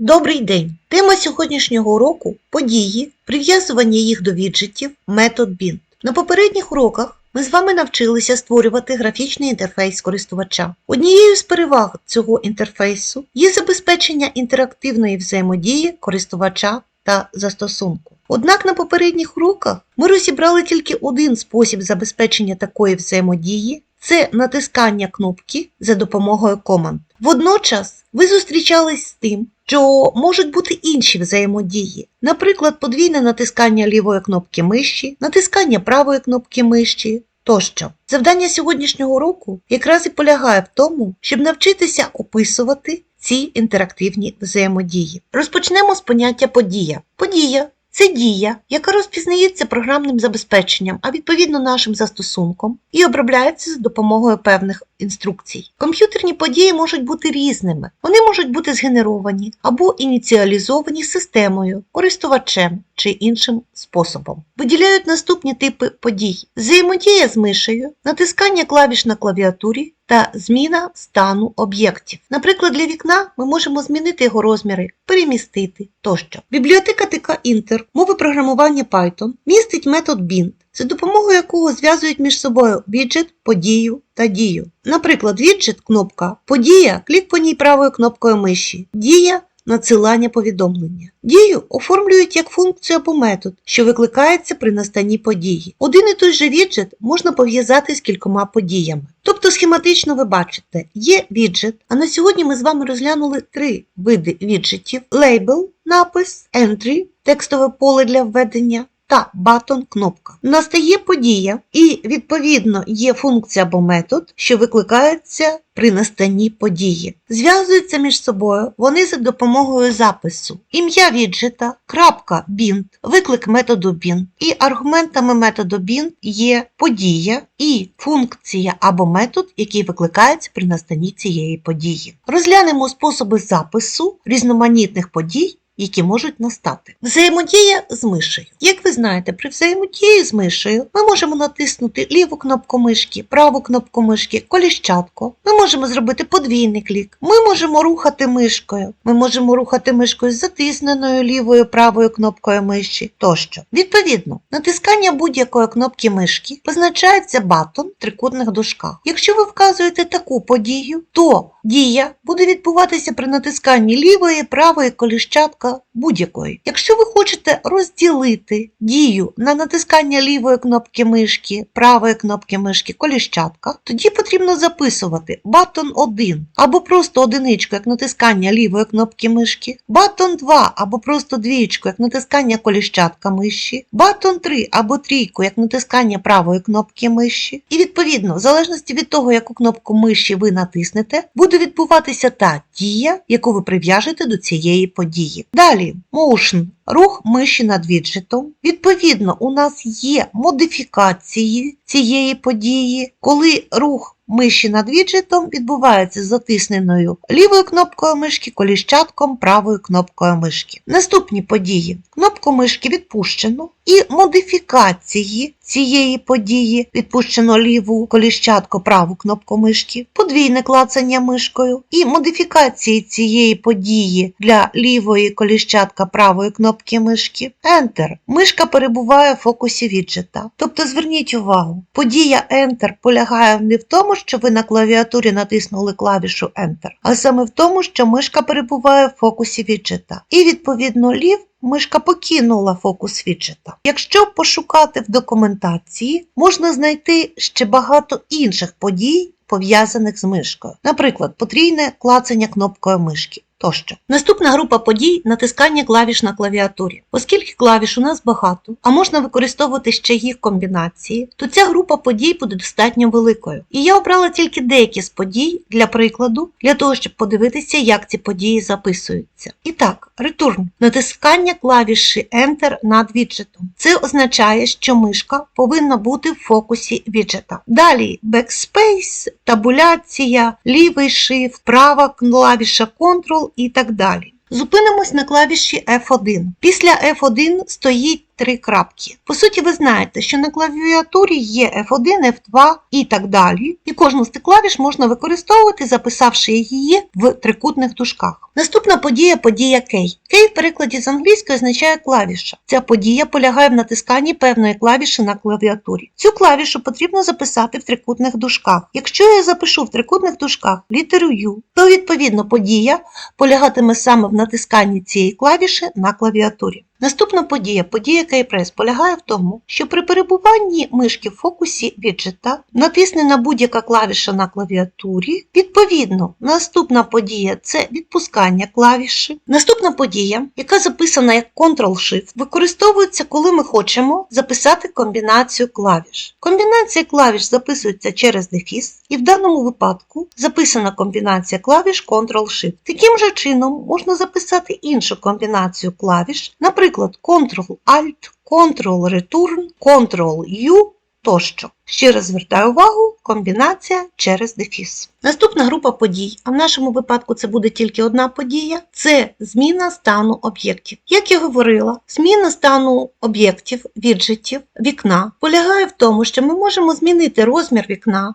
Добрий день! Тема сьогоднішнього уроку події, прив'язування їх до віджитів, метод BIND. На попередніх уроках ми з вами навчилися створювати графічний інтерфейс користувача. Однією з переваг цього інтерфейсу є забезпечення інтерактивної взаємодії користувача та застосунку. Однак на попередніх уроках ми розібрали тільки один спосіб забезпечення такої взаємодії це натискання кнопки за допомогою команд. Водночас ви зустрічались з тим, що можуть бути інші взаємодії, наприклад, подвійне натискання лівої кнопки миші, натискання правої кнопки миші тощо. Завдання сьогоднішнього уроку якраз і полягає в тому, щоб навчитися описувати ці інтерактивні взаємодії. Розпочнемо з поняття подія. Подія це дія, яка розпізнається програмним забезпеченням, а відповідно нашим застосунком, і обробляється за допомогою певних інструкцій. Комп'ютерні події можуть бути різними. Вони можуть бути згенеровані або ініціалізовані системою, користувачем чи іншим способом. Виділяють наступні типи подій: взаємодія з мишею, натискання клавіш на клавіатурі та зміна стану об'єктів. Наприклад, для вікна ми можемо змінити його розміри, перемістити тощо. Бібліотека ТК Інтер мови програмування Python містить метод bind, за допомогою якого зв'язують між собою віджит, подію та дію. Наприклад, віджит кнопка подія, клік по ній правою кнопкою миші, дія надсилання повідомлення. Дію оформлюють як функцію або метод, що викликається при настанні події. Один і той же віджит можна пов'язати з кількома подіями. Тобто схематично ви бачите, є віджит, а на сьогодні ми з вами розглянули три види віджитів: лейбл, напис, entry, текстове поле для введення. Та батон кнопка. Настає подія, і відповідно є функція або метод, що викликається при настанні події. Зв'язуються між собою вони за допомогою запису. Ім'я віджита, крапка bind, виклик методу bind. І аргументами методу bind є подія і функція або метод, який викликається при настанні цієї події. Розглянемо способи запису різноманітних подій які можуть настати. Взаємодія з мишею. Як ви знаєте, при взаємодії з мишею ми можемо натиснути ліву кнопку мишки, праву кнопку мишки, коліщатку. Ми можемо зробити подвійний клік. Ми можемо рухати мишкою. Ми можемо рухати мишкою з затисненою лівою правою кнопкою миші тощо. Відповідно, натискання будь-якої кнопки мишки позначається батон в трикутних дужках. Якщо ви вказуєте таку подію, то дія буде відбуватися при натисканні лівої, правої коліщатка будь-якої. Якщо ви хочете розділити дію на натискання лівої кнопки мишки, правої кнопки мишки, коліщатка, тоді потрібно записувати батон 1 або просто одиничку, як натискання лівої кнопки мишки, батон 2 або просто двієчку, як натискання коліщатка миші, батон 3 або трійку, як натискання правої кнопки миші. І відповідно, в залежності від того, яку кнопку миші ви натиснете, буде відбуватися та дія, яку ви прив'яжете до цієї події. Далі motion – рух миші над віджитом. Відповідно, у нас є модифікації цієї події, коли рух миші над віджитом відбувається з затисненою лівою кнопкою мишки, коліщатком правою кнопкою мишки. Наступні події. Кнопку мишки відпущено і модифікації цієї події відпущено ліву коліщатку праву кнопку мишки, подвійне клацання мишкою і модифікації цієї події для лівої коліщатка правої кнопки мишки. Enter. Мишка перебуває в фокусі віджита. Тобто зверніть увагу, подія Enter полягає не в тому, що ви на клавіатурі натиснули клавішу Enter, а саме в тому, що мишка перебуває в фокусі віджита. І відповідно лів Мишка покинула фокус віджита. Якщо пошукати в документації, можна знайти ще багато інших подій, пов'язаних з мишкою. Наприклад, потрійне клацання кнопкою мишки. Тощо. Наступна група подій натискання клавіш на клавіатурі. Оскільки клавіш у нас багато, а можна використовувати ще їх комбінації, то ця група подій буде достатньо великою. І я обрала тільки деякі з подій для прикладу, для того, щоб подивитися, як ці події записуються. І так, return натискання клавіші Enter над віджитом. Це означає, що мишка повинна бути в фокусі віджета. Далі backspace, табуляція, лівий шифт, права клавіша Ctrl і так далі. Зупинимось на клавіші F1. Після F1 стоїть три крапки. По суті, ви знаєте, що на клавіатурі є F1, F2 і так далі, і кожну з цих клавіш можна використовувати, записавши її в трикутних дужках. Наступна подія подія Кей. Кей в перекладі з англійської означає клавіша. Ця подія полягає в натисканні певної клавіші на клавіатурі. Цю клавішу потрібно записати в трикутних дужках. Якщо я запишу в трикутних дужках літеру U, то відповідно подія полягатиме саме в натисканні цієї клавіші на клавіатурі. Наступна подія, подія Keypress, полягає в тому, що при перебуванні мишки в фокусі віджита натиснена будь-яка клавіша на клавіатурі. Відповідно, наступна подія це відпускання клавіші. Наступна подія, яка записана як Ctrl-Shift, використовується, коли ми хочемо записати комбінацію клавіш. Комбінація клавіш записується через дефіс, і в даному випадку записана комбінація клавіш Ctrl-Shift. Таким же чином можна записати іншу комбінацію клавіш, наприклад, Ctrl-Alt, Ctrl-Return, Ctrl-U тощо. Ще раз звертаю увагу, комбінація через дефіс. Наступна група подій, а в нашому випадку це буде тільки одна подія, це зміна стану об'єктів. Як я говорила, зміна стану об'єктів, віджитів, вікна полягає в тому, що ми можемо змінити розмір вікна,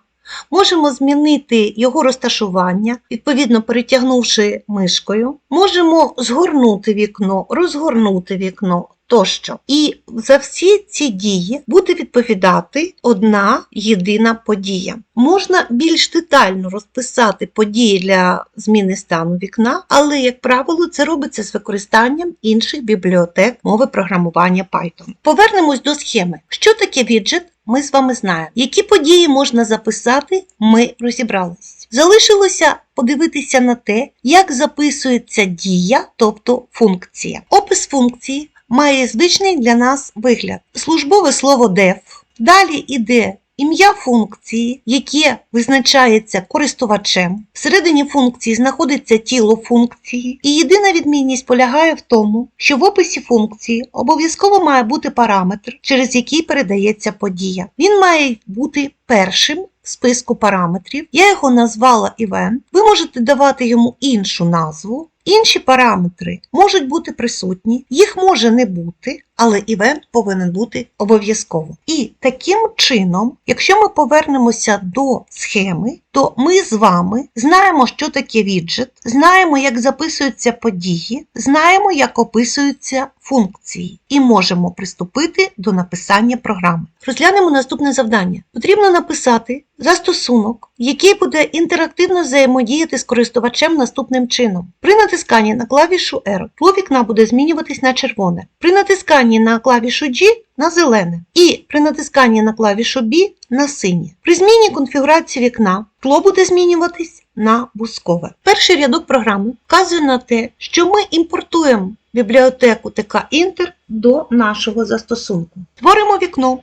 Можемо змінити його розташування, відповідно перетягнувши мишкою. Можемо згорнути вікно, розгорнути вікно тощо. І за всі ці дії буде відповідати одна єдина подія. Можна більш детально розписати події для зміни стану вікна, але, як правило, це робиться з використанням інших бібліотек мови програмування Python. Повернемось до схеми. Що таке віджит? Ми з вами знаємо. Які події можна записати, ми розібрались. Залишилося подивитися на те, як записується дія, тобто функція. Опис функції має звичний для нас вигляд. Службове слово def. Далі йде ім'я функції, яке визначається користувачем. Всередині функції знаходиться тіло функції, і єдина відмінність полягає в тому, що в описі функції обов'язково має бути параметр, через який передається подія. Він має бути першим в списку параметрів. Я його назвала event. Ви можете давати йому іншу назву. Інші параметри можуть бути присутні, їх може не бути, але івент повинен бути обов'язково. І таким чином, якщо ми повернемося до схеми, то ми з вами знаємо, що таке віджит, знаємо, як записуються події, знаємо, як описуються функції, і можемо приступити до написання програми. Розглянемо наступне завдання. Потрібно написати застосунок, який буде інтерактивно взаємодіяти з користувачем наступним чином. При натисканні на клавішу R тло вікна буде змінюватись на червоне. При натисканні на клавішу G на зелене. І при натисканні на клавішу B на синє. При зміні конфігурації вікна тло буде змінюватись на бускове. Перший рядок програми вказує на те, що ми імпортуємо бібліотеку TK-Inter до нашого застосунку. Творимо вікно.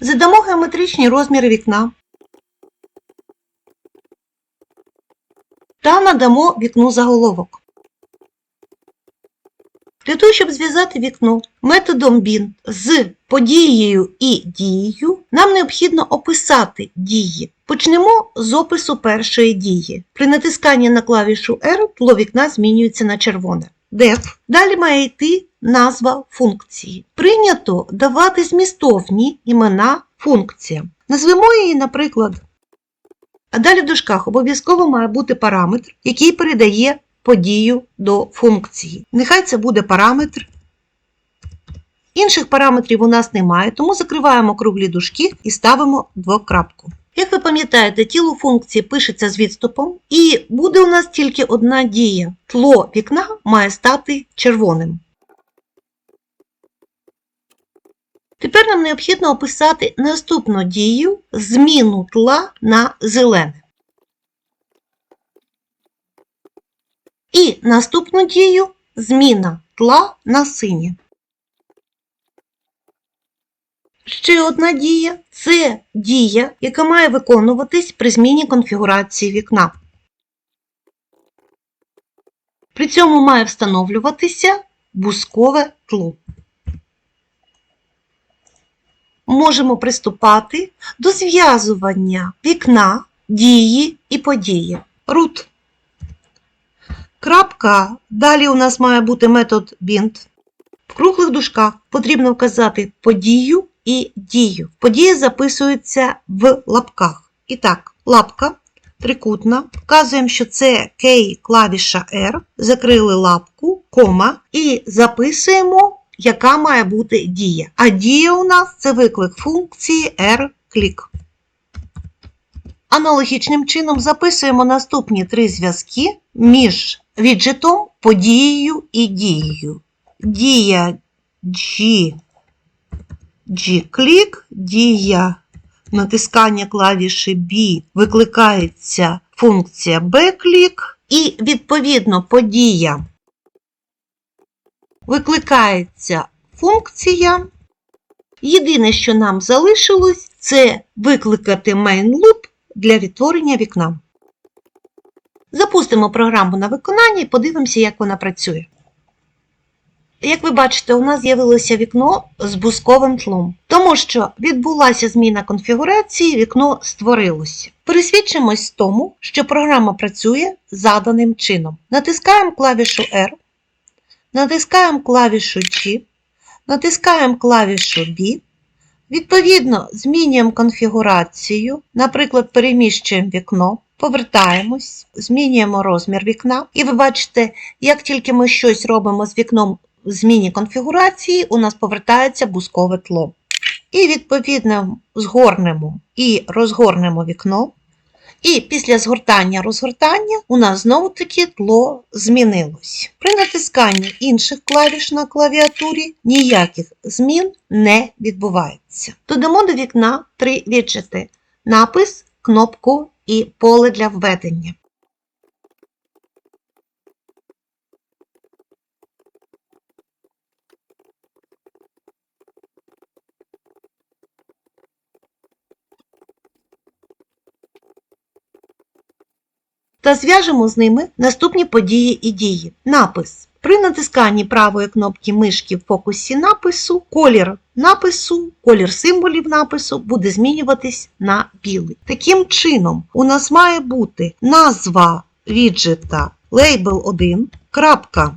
Задамо геометричні розміри вікна та надамо вікну заголовок. Для того, щоб зв'язати вікно методом bind з подією і дією, нам необхідно описати дії. Почнемо з опису першої дії. При натисканні на клавішу R тло вікна змінюється на червоне. Def. Далі має йти назва функції. Прийнято давати змістовні імена функціям. Назвемо її, наприклад. А далі в дужках обов'язково має бути параметр, який передає подію до функції. Нехай це буде параметр. Інших параметрів у нас немає, тому закриваємо круглі дужки і ставимо двокрапку. Як ви пам'ятаєте, тіло функції пишеться з відступом, і буде у нас тільки одна дія. Тло вікна має стати червоним. Тепер нам необхідно описати наступну дію зміну тла на зелене. І наступну дію зміна тла на синє. Ще одна дія це дія, яка має виконуватись при зміні конфігурації вікна. При цьому має встановлюватися бускове тло. Можемо приступати до зв'язування вікна, дії і події. Root. Крапка. Далі у нас має бути метод bind. В круглих дужках потрібно вказати подію і дію. Подія записується в лапках. І так, лапка трикутна. Вказуємо, що це кей клавіша R. Закрили лапку, кома і записуємо, яка має бути дія. А дія у нас це виклик функції R-клік. Аналогічним чином записуємо наступні три зв'язки між віджитом, подією і дією. Дія G, G-клік, дія натискання клавіші B викликається функція B-клік, і відповідно подія викликається функція. Єдине, що нам залишилось, це викликати main loop для відтворення вікна. Запустимо програму на виконання і подивимося, як вона працює. Як ви бачите, у нас з'явилося вікно з бусковим тлом, тому що відбулася зміна конфігурації, вікно створилося. Пересвідчимось тому, що програма працює заданим чином. Натискаємо клавішу R, натискаємо клавішу G, натискаємо клавішу B. Відповідно, змінюємо конфігурацію, наприклад, переміщуємо вікно, повертаємось, змінюємо розмір вікна. І ви бачите, як тільки ми щось робимо з вікном в зміні конфігурації, у нас повертається бускове тло. І відповідно згорнемо і розгорнемо вікно. І після згортання розгортання у нас знову таки тло змінилось. При натисканні інших клавіш на клавіатурі ніяких змін не відбувається. Додамо до вікна три віджити: напис, кнопку і поле для введення. Та зв'яжемо з ними наступні події і дії. Напис. При натисканні правої кнопки мишки в фокусі напису колір напису, колір символів напису буде змінюватись на білий. Таким чином, у нас має бути назва віджета label 1, крапка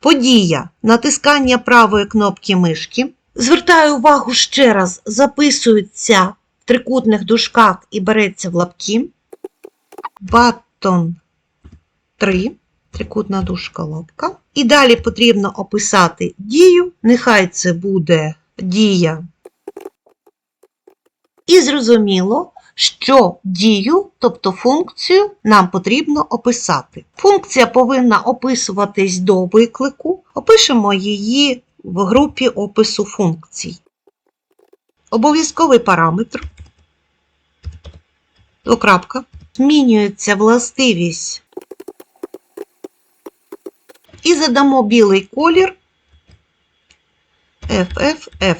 подія натискання правої кнопки мишки. Звертаю увагу ще раз, записується трикутних дужках і береться в лапки. Button 3, трикутна дужка лапка. І далі потрібно описати дію. Нехай це буде дія. І зрозуміло, що дію, тобто функцію, нам потрібно описати. Функція повинна описуватись до виклику. Опишемо її в групі опису функцій. Обов'язковий параметр. Двокрапка. Змінюється властивість. І задамо білий колір FFF.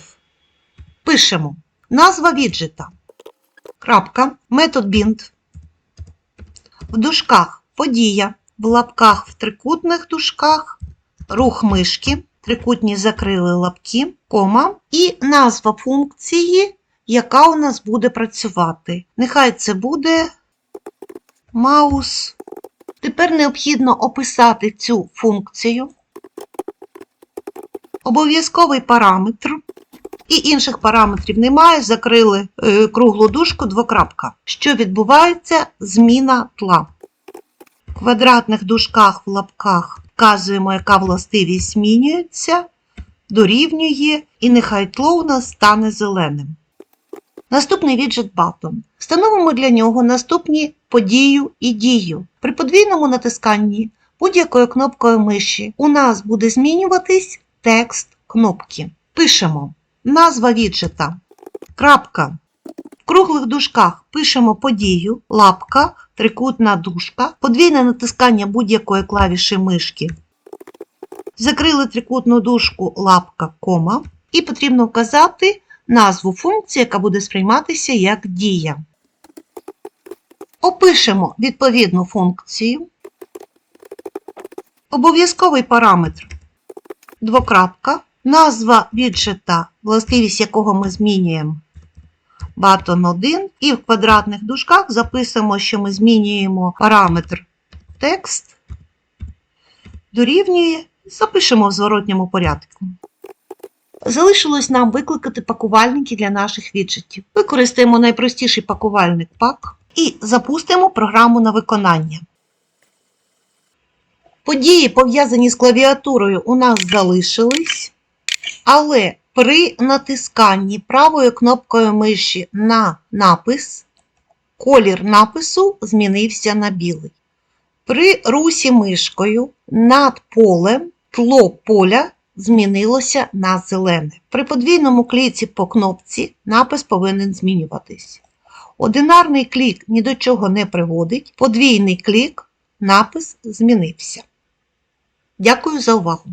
Пишемо назва віджита. Крапка, метод bind. В дужках подія, в лапках в трикутних дужках, рух мишки, трикутні закрили лапки, кома і назва функції, яка у нас буде працювати. Нехай це буде маус. Тепер необхідно описати цю функцію, обов'язковий параметр. І інших параметрів немає, закрили е, круглу дужку двокрапка. Що відбувається? Зміна тла. В квадратних дужках в лапках вказуємо, яка властивість змінюється, дорівнює, і нехай тло у нас стане зеленим. Наступний віджит Button. Встановимо для нього наступні подію і дію. При подвійному натисканні будь-якою кнопкою миші у нас буде змінюватись текст кнопки. Пишемо назва віджита, крапка. В круглих дужках пишемо подію, лапка, трикутна дужка, подвійне натискання будь-якої клавіші мишки. Закрили трикутну дужку лапка, кома. І потрібно вказати назву функції, яка буде сприйматися як дія. Опишемо відповідну функцію. Обов'язковий параметр двокрапка, назва віджита, властивість якого ми змінюємо button 1, і в квадратних дужках записуємо, що ми змінюємо параметр текст дорівнює, запишемо в зворотньому порядку. Залишилось нам викликати пакувальники для наших віджитів. Використаємо найпростіший пакувальник пак і запустимо програму на виконання. Події, пов'язані з клавіатурою, у нас залишились, але при натисканні правою кнопкою миші на напис колір напису змінився на білий. При русі мишкою над полем тло поля змінилося на зелене. При подвійному кліці по кнопці напис повинен змінюватись. Одинарний клік ні до чого не приводить, подвійний клік напис змінився. Дякую за увагу!